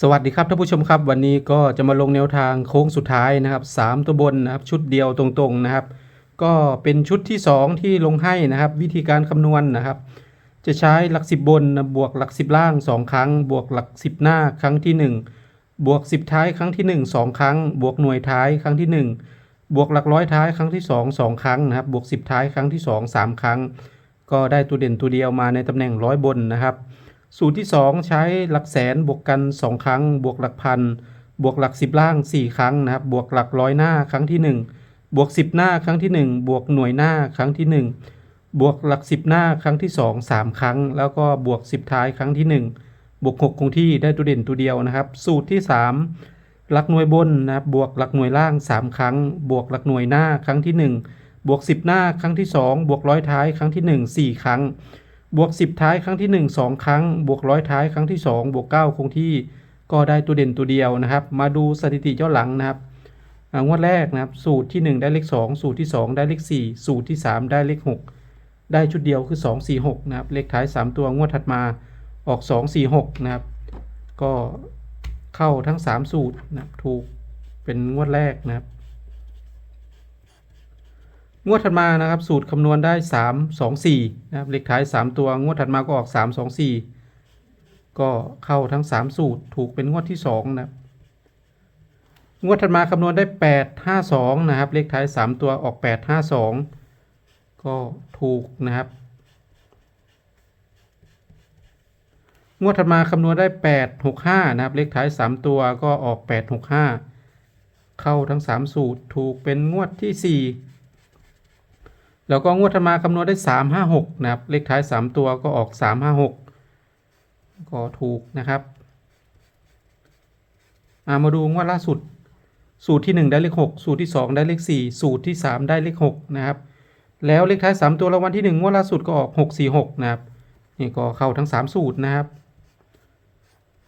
สวัสดีครับท่านผู้ชมครับ วันนี้ก็จะมาลงแนวทางโค้งสุดท้ายนะครับสามตัวบนนะครับ ชุดเดียวตรงๆนะครับ ก็เป็นชุดที่ 2 ที่ลงให้นะครับ วิธีการคำนวณนะครับ จะใช้หลักสิบบนบวกหลักสิบล่าง 2 ครั้ง บวกหลักสิบหน้าครั้งที่ 1 บวก 10 ท้ายครั้งที่ 1 2 ครั้ง บวกหน่วยท้ายครั้งที่ 1 บวกหลักร้อยท้ายครั้งที่ 2 2 ครั้งนะครับ บวก 10 ท้ายครั้งที่ 2 3 ครั้ง ก็ได้ตัวเด่นตัวเดียวมาในตำแหน่งร้อยบนนะครับ สูตรที่ 2 ใช้หลักแสนบวกกัน 2 ครั้ง บวกหลักพัน บวกหลัก 10 ล่าง 4 ครั้งนะครับ บวกหลักร้อยหน้าครั้งที่ 1 บวก 10 หน้าครั้งที่ 1 บวกหน่วยหน้าครั้งที่ 1 บวกหลัก 10 หน้าครั้งที่ 2 3 ครั้ง แล้วก็บวก 10 ท้ายครั้งที่ 1 บวก 6 คงที่ได้ตัวเด่นตัวเดียวนะครับ สูตรที่ 3 หลักหน่วยบนนะครับบวกหลักหน่วยล่าง 3 ครั้ง บวกหลักหน่วยหน้าครั้งที่ 1 บวก 10 หน้าครั้งที่ 2 บวกร้อยท้ายครั้งที่ 1 4 ครั้ง บวก 10 ท้ายครั้งที่ 1 2 ครั้ง บวกร้อยท้ายครั้งที่ 2 บวก 9 คงที่ก็ได้ตัวเด่นตัวเดียวนะครับ มาดูสถิติย้อนหลังนะครับงวดแรกนะครับ สูตรที่ 1 ได้เลข 2 สูตรที่ 2 ได้เลข 4 สูตรที่ 3 ได้เลข 6 ได้ชุดเดียวคือ 2 4 6 นะครับ เลขท้าย 3 ตัวงวดถัดมาออก 2 4 6 นะครับ ก็เข้าทั้ง 3 สูตรนะครับถูกเป็นงวดแรกนะครับ งวดถัดมานะครับ สูตรคำนวณได้ 3 2 4นะครับเลขท้าย 3 ตัวงวดถัดมาก็ออก 3 2 4 ก็เข้าทั้ง 3 สูตรถูกเป็นงวดที่2นะครับงวดถัดมาคำนวณได้ 8 5 2นะครับเลขท้าย 3 ตัวออก 8 5 2 ก็ถูกนะครับงวดถัดมาคำนวณได้ 8 6 5 นะครับ เลขท้าย 3 ตัวก็ออก 8 6 5 เข้าทั้ง 3 สูตรถูกเป็นงวดที่4 แล้วก็งวดถัดมาคำนวณได้ 3 5 6 นะครับ เลขท้าย 3 ตัวก็ออก 3 5 6 ก็ถูกนะครับามาดูงวดล่าสุด สูตรที่ 1 ได้เลข 6 สูตรที่ 2 ได้เลข 4 สูตรที่ 3 ได้เลข 6 นะครับ แล้วเลขท้าย 3 ตัวรางวัลที่ 1 งวดล่าสุดก็ออก 6 4 6 นะครับ นี่ก็เข้าทั้ง 3 สูตรนะครับ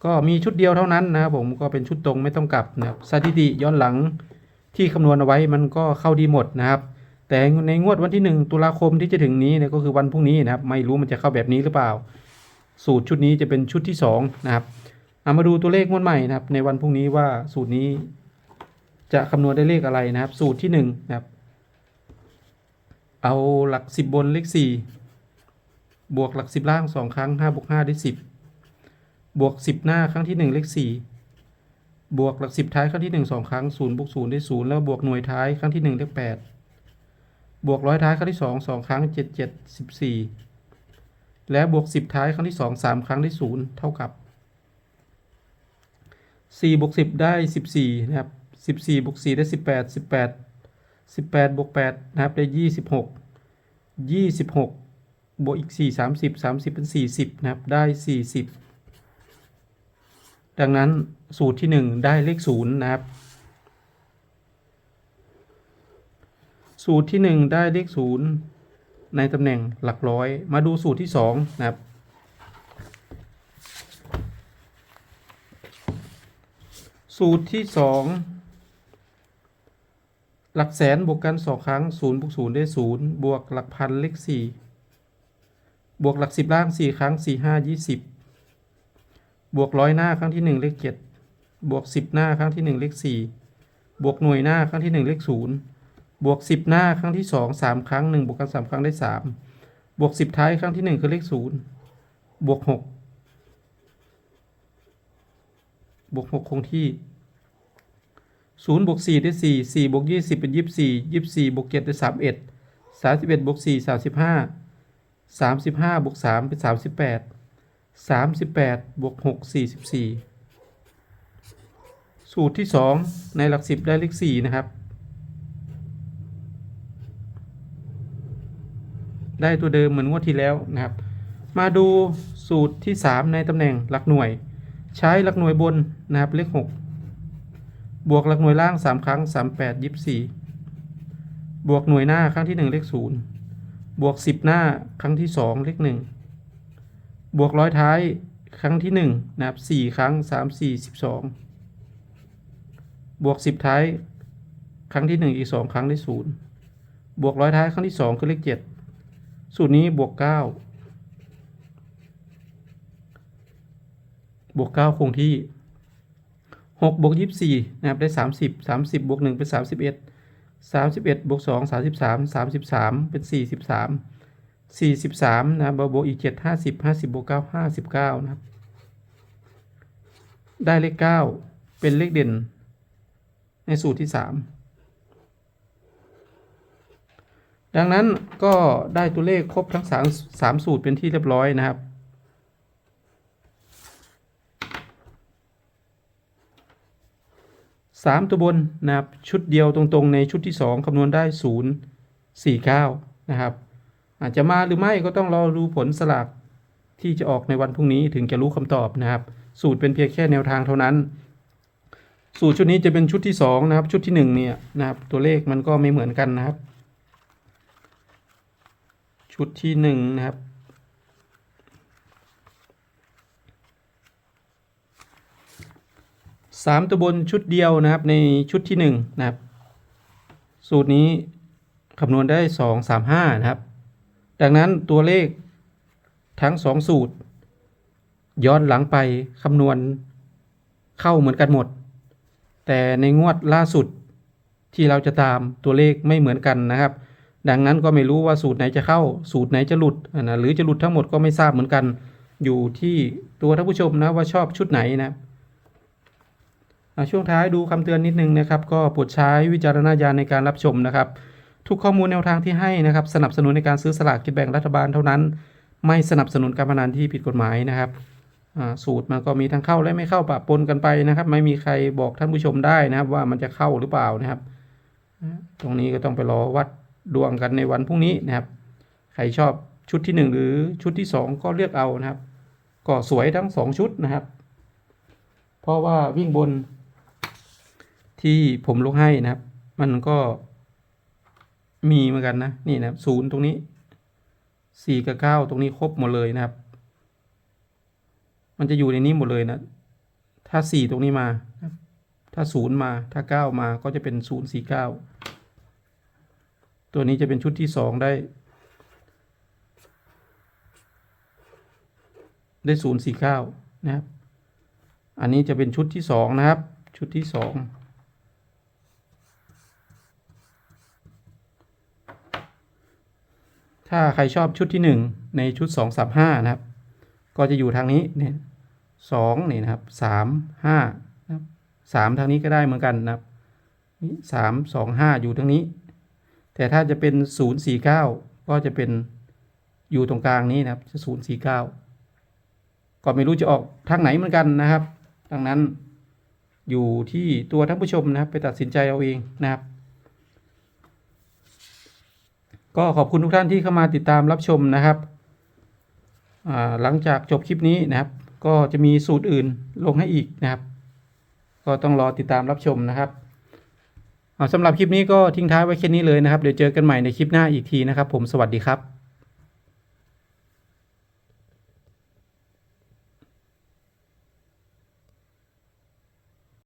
ก็มีชุดเดียวเท่านั้นนะครับผมก็เป็นชุดตรงไม่ต้องกลับนะครับสถิติย้อนหลังที่คำนวณเอาไว้มันก็เข้าดีหมดนะครับ แต่ในงวดวันที่ 1 ตุลาคมที่จะถึงนี้เนี่ยก็คือวันพรุ่งนี้นะครับ ไม่รู้มันจะเข้าแบบนี้หรือเปล่า สูตรชุดนี้จะเป็นชุดที่2นะครับเอามาดูตัวเลขงวดใหม่นะครับ ในวันพรุ่งนี้ว่าสูตรนี้ จะคำนวณได้เลขอะไรนะครับ สูตรที่1นะครับ เอาหลัก 10 บนเลข 4 บวกหลัก 10 ล่าง 2 ครั้ง5บวก5ได้ 10 บวก 10 หน้าครั้งที่ 1 เลข 4 บวกหลัก 10 ท้ายครั้งที่ 1 2 ครั้ง0บวก0ได้ 0 แล้วบวกหน่วยท้ายครั้งที่ 1 เลข 8 บวกร้อยท้ายครั้งที่2 2ครั้ง7 7 14และบวก10ท้ายครั้งที่2 3ครั้งได้0เท่ากับ4บวก10ได้14นะครับ14บวก4ได้18 18 18บวก8นะครับได้26 26บวกอีก4 30 30เป็น40นะครับได้40ดังนั้นสูตรที่1ได้เลข0นะครับ สูตรที่ 1 ได้เลข0ในตำแหน่งหลักร้อย มาดูสูตรที่2นะครับ สูตรที่ 2 หลักแสนบวกกัน 2 ครั้ง0บวก0ได้ 0 บวกหลักพันเลข4บวกหลัก 10 ล่าง 4 ครั้ง 4 5 20 บวกร้อยหน้าครั้งที่ 1 เลข 7 บวก 10 หน้าครั้งที่ 1 เลข 4 บวกหน่วยหน้าครั้งที่ 1 เลข 0 บวก 10 หน้าครั้งที่ 2 3 ครั้ง 1 บวกกัน 3 ครั้งได้ 3 บวก 10 ท้ายครั้งที่ 1 คือเลข 0 บวก 6 บวก 6 คงที่ 0 บวก 4 ได้ 4 4 บวก 20 เป็น 24 24 บวก 7 ได้ 31 31 บวก 4 35 35 บวก 3 เป็น 38 38 บวก 6 44 สูตรที่ 2 ในหลัก 10 ได้เลข 4 นะครับ ได้ตัวเดิมเหมือนงวดที่แล้วนะครับ มาดูสูตรที่ 3 ในตำแหน่งหลักหน่วย ใช้หลักหน่วยบนนะครับเลข6บวกหลักหน่วยล่าง 3 ครั้ง 38 24 บวกหน่วยหน้าครั้งที่ 1 เลข 0 บวก 10 หน้าครั้งที่ 2 เลข 1 บวกร้อยท้ายครั้งที่1นะครับ4ครั้ง 3 4 12 บวก 10 ท้ายครั้งที่ 1 อีก 2 ครั้งได้0บวกร้อยท้ายครั้งที่ 2 คือเลข 7 สูตรนี้บวก 9 บวก 9 คงที่ 6 บวก 24 นะครับ ได้ 30 30 บวก 1 เป็น 31 31 บวก 2 33 33 เป็น 43 43 นะครับวกอีก 7 50 50 บวก 9 59 นะครับ ได้เลข 9 เป็นเลขเด่น ในสูตรที่ 3 ดังนั้นก็ได้ตัวเลขครบทั้งสามสามสูตรเป็นที่เรียบร้อยนะครับสามตัวบนนะครับชุดเดียวตรงๆ ในชุดที่สองคำนวณได้ศูนย์สี่เก้านะครับ อาจจะมาหรือไม่ก็ต้องรอดูผลสลากที่จะออกในวันพรุ่งนี้ถึงจะรู้คำตอบนะครับ สูตรเป็นเพียงแค่แนวทางเท่านั้น สูตรชุดนี้จะเป็นชุดที่สองนะครับชุดที่หนึ่งเนี่ยนะครับตัวเลขมันก็ไม่เหมือนกันนะครับ ชุดที่หนึ่งนะครับ สามตัวบนชุดเดียวนะครับในชุดที่หนึ่งนะครับ สูตรนี้คำนวณได้สองสามห้านะครับ ดังนั้นตัวเลขทั้งสองสูตร ย้อนหลังไปคำนวณเข้าเหมือนกันหมด แต่ในงวดล่าสุดที่เราจะตามตัวเลขไม่เหมือนกันนะครับ ดังนั้นก็ไม่รู้ว่าสูตรไหนจะเข้า สูตรไหนจะหลุดนะหรือจะหลุดทั้งหมดก็ไม่ทราบเหมือนกัน อยู่ที่ตัวท่านผู้ชมนะว่าชอบชุดไหนนะช่วงท้ายดูคำเตือนนิดนึงนะครับก็โปรดใช้วิจารณญาณในการรับชมนะครับ ทุกข้อมูลแนวทางที่ให้นะครับ สนับสนุนในการซื้อสลากกินแบ่งรัฐบาลเท่านั้น ไม่สนับสนุนการพนันที่ผิดกฎหมายนะครับสูตรมันก็มีทั้งเข้าและไม่เข้าปะปนกันไปนะครับ ไม่มีใครบอกท่านผู้ชมได้นะครับ ว่ามันจะเข้าหรือเปล่านะครับ ตรงนี้ก็ต้องไปรอวัด ดวงกันในวันพรุ่งนี้นะครับ ใครชอบชุดที่หนึ่งหรือชุดที่สองก็เลือกเอานะครับ ก็สวยทั้งสองชุดนะครับ เพราะว่าวิ่งบนที่ผมลงให้นะครับ มันก็มีเหมือนกันนะนี่นะครับศูนย์ตรงนี้สี่กับเก้าตรงนี้ครบหมดเลยนะครับ มันจะอยู่ในนี้หมดเลยนะ ถ้าสี่ตรงนี้มา ถ้าศูนย์มา ถ้าเก้ามาก็จะเป็นศูนย์สี่เก้า ตัวนี้จะเป็นชุดที่สองได้ ได้ศูนย์สี่เก้านะครับ อันนี้จะเป็นชุดที่สองนะครับ ชุดที่สองถ้าใครชอบชุดที่หนึ่งในชุดสองสามห้านะครับ ก็จะอยู่ทางนี้เนี่ยสองนี่นะครับสามห้านะครับสามทางนี้ก็ได้เหมือนกันนะครับนี่สามสองห้าอยู่ทางนี้ แต่ถ้าจะเป็นศูนย์สี่เก้าก็จะเป็นอยู่ตรงกลางนี้นะครับจะศูนย์สี่เก้าก็ไม่รู้จะออกทางไหนเหมือนกันนะครับ ดังนั้นอยู่ที่ตัวท่านผู้ชมนะครับ ไปตัดสินใจเอาเองนะครับ ก็ขอบคุณทุกท่านที่เข้ามาติดตามรับชมนะครับหลังจากจบคลิปนี้นะครับ ก็จะมีสูตรอื่นลงให้อีกนะครับ ก็ต้องรอติดตามรับชมนะครับ สำหรับคลิปนี้ก็ทิ้งท้ายไว้แค่นี้เลยนะครับ เดี๋ยวเจอกันใหม่ในคลิปหน้าอีกทีนะครับ ผมสวัสดีครับ